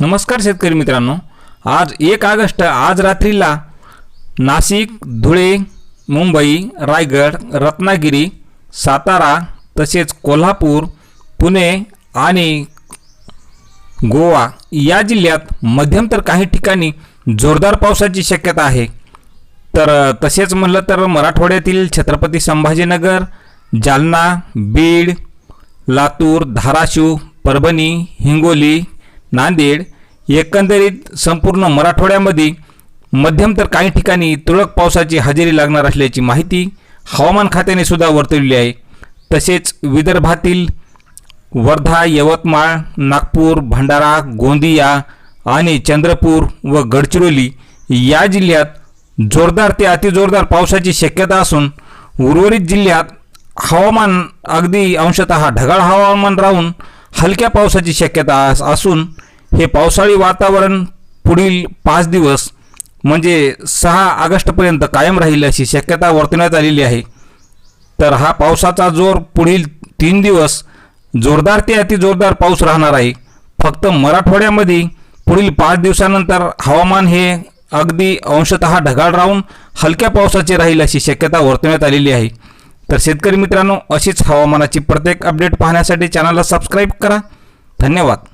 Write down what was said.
नमस्कार शेतकरी मित्रांनो. आज एक ऑगस्ट आज रात्रीला नाशिक धुळे मुंबई रायगड रत्नागिरी सातारा तसेच कोल्हापूर पुणे आणि गोवा या जिल्ह्यात मध्यम तर काही ठिकाणी जोरदार पावसाची शक्यता आहे. तर तसेच म्हणलं तर मराठवाड्यातील छत्रपती संभाजीनगर जालना बीड लातूर धाराशिव परभणी हिंगोली नांदेड एकंदरीत संपूर्ण मराठवाड्यामध्ये मध्यम तर काही ठिकाणी तुरळक पावसाची हजेरी लागणार असल्याची माहिती हवामान खात्याने सुद्धा वर्तवली आहे. तसेच विदर्भातील वर्धा यवतमाळ नागपूर भंडारा गोंदिया आणि चंद्रपूर व गडचिरोली या जिल्ह्यात जोरदार ते अतिजोरदार पावसाची शक्यता असून उर्वरित जिल्ह्यात हवामान अगदी अंशतः ढगाळ हवामान राहून हलक्या पावसाची शक्यता अस- असून हे पावसाळी वातावरण पुढील पाच दिवस म्हणजे सहा ऑगस्टपर्यंत कायम राहील अशी शक्यता वर्तवण्यात आलेली आहे. तर हा पावसाचा जोर पुढील तीन दिवस जोरदार ते अतिजोरदार पाऊस राहणार आहे. फक्त मराठवाड्यामध्ये पुढील पाच दिवसानंतर हवामान हे अगदी अंशतः ढगाळ राहून हलक्या पावसाचे राहील अशी शक्यता वर्तवण्यात आलेली आहे. तर शेतकरी मित्रांनो अशीच हवामानाची प्रत्येक अपडेट पाहण्यासाठी चॅनलला सबस्क्राईब करा. धन्यवाद.